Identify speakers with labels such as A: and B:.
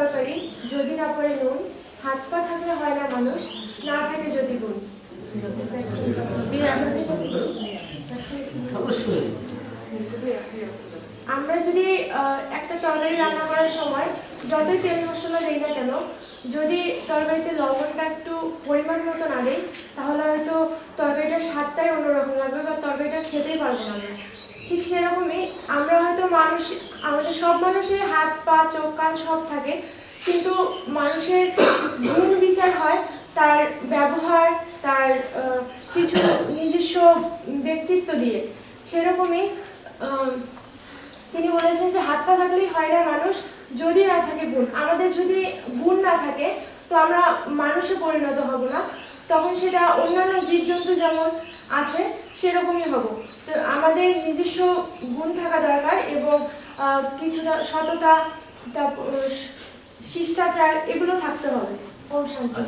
A: না পড়ে নুন হাত পা থাকলে হয় না মানুষ না থাকে যদি গুণ আমরা যদি একটা তরকারি রান্না করার সময় যতই তেল মশলা দিই না কেন যদি তরকারিতে লবণটা একটু পরিমাণ মতো না দিই তাহলে হয়তো তরকারিটার স্বাদটাই অন্যরকম লাগবে বা তরকারিটা খেতেই পারব না ঠিক সেরকমই আমরা মানুষ, আমাদের সব মানুষের হাত, পা, চোখ, কান সব থাকে। কিন্তু মানুষের গুণ বিচার হয় তার ব্যবহার, তার কিছু নিজস্ব ব্যক্তিত্ব দিয়ে। সেরকমই তিনি বলেছেন যে হাত, পা থাকলেই হয় না মানুষ, যদি না থাকে গুণ। আমাদের যদি গুণ না থাকে, তো আমরা মানুষে পরিণত হব না। তখন সেটা অন্যান্য জীবজন্তু যেমন আছে, সেরকমই হব। তো আমাদের নিজস্ব গুণ থাকা দরকার এবং কিছুটা সততা শিষ্টাচার, এগুলো থাকতে হবে। ওম শান্তি।